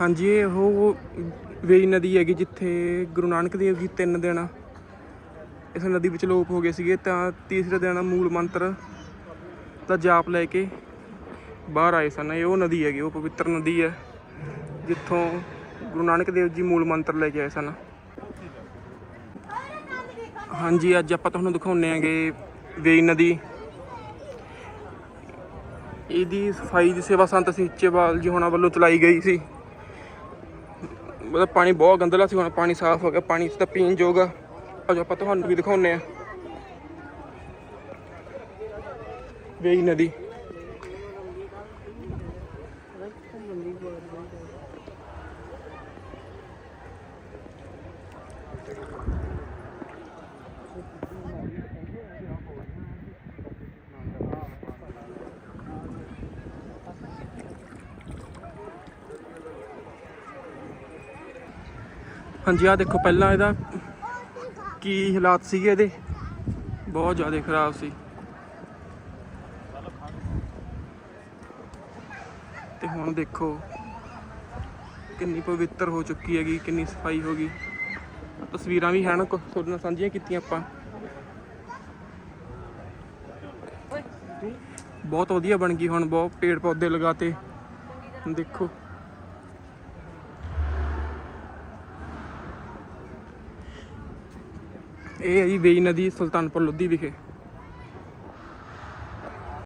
ਹਾਂਜੀ, ਇਹ ਉਹ ਵੇਈ ਨਦੀ ਹੈਗੀ ਜਿੱਥੇ ਗੁਰੂ ਨਾਨਕ ਦੇਵ ਜੀ ਤਿੰਨ ਦਿਨ ਇਸ ਨਦੀ ਵਿੱਚ ਲੋਪ ਹੋ ਗਏ ਸੀਗੇ, ਤਾਂ ਤੀਸਰੇ ਦਿਨ ਮੂਲ ਮੰਤਰ, ਦਾ ਜਾਪ ਲੈ ਕੇ ਬਾਹਰ ਆਏ ਸਨ। ਇਹ ਉਹ ਨਦੀ ਹੈਗੀ, ਉਹ ਪਵਿੱਤਰ ਨਦੀ ਹੈ, ਜਿੱਥੋਂ ਗੁਰੂ ਨਾਨਕ ਦੇਵ ਜੀ ਮੂਲ ਮੰਤਰ ਲੈ ਕੇ ਆਏ ਸਨ। ਹਾਂਜੀ, ਅੱਜ ਆਪਾਂ ਤੁਹਾਨੂੰ ਦਿਖਾਉਂਦੇ ਆਂਗੇ ਵੇਈ ਨਦੀ। ਇਹਦੀ ਸਫ਼ਾਈ ਦੀ ਸੇਵਾ ਸੰਤ ਸੀਚੇਵਾਲ ਜੀ ਹੋਣਾ ਵੱਲੋਂ ਚਲਾਈ ਗਈ ਸੀ। ਮਤਲਬ ਪਾਣੀ ਬਹੁਤ ਗੰਦਲਾ ਸੀ ਹੁਣ, ਪਾਣੀ ਸਾਫ਼ ਹੋ ਗਿਆ, ਪਾਣੀ ਇਸ ਪੀਣ ਯੋਗ ਆ। ਅੱਜ ਆਪਾਂ ਤੁਹਾਨੂੰ ਵੀ ਦਿਖਾਉਂਦੇ ਆ ਵੇਈ ਨਦੀ। ਹਾਂਜੀ ਆ ਦੇਖੋ ਪਹਿਲਾਂ ਇਹਦਾ ਕੀ ਹਾਲਾਤ ਸੀਗੇ ਇਹਦੇ? ਬਹੁਤ ਜ਼ਿਆਦਾ ਖਰਾਬ ਸੀ। ਤੇ ਹੁਣ ਦੇਖੋ ਕਿੰਨੀ ਪਵਿੱਤਰ ਹੋ ਚੁੱਕੀ ਹੈਗੀ, ਕਿੰਨੀ ਸਫ਼ਾਈ ਹੋ ਗਈ। ਤਸਵੀਰਾਂ ਵੀ ਹਨ ਕੁ- ਤੁਹਾਡੇ ਨਾਲ ਸਾਂਝੀਆਂ ਕੀਤੀਆਂ ਆਪਾਂ। ਬਹੁਤ ਵਧੀਆ ਬਣ ਗਈ ਹੁਣ, ਬਹੁਤ ਪੇੜ ਪੌਦੇ ਲਗਾਤੇ ਦੇਖੋ। ਇਹ ਹੈ ਜੀ ਵੇਈ ਨਦੀ ਸੁਲਤਾਨਪੁਰ ਲੋਧੀ ਵਿਖੇ।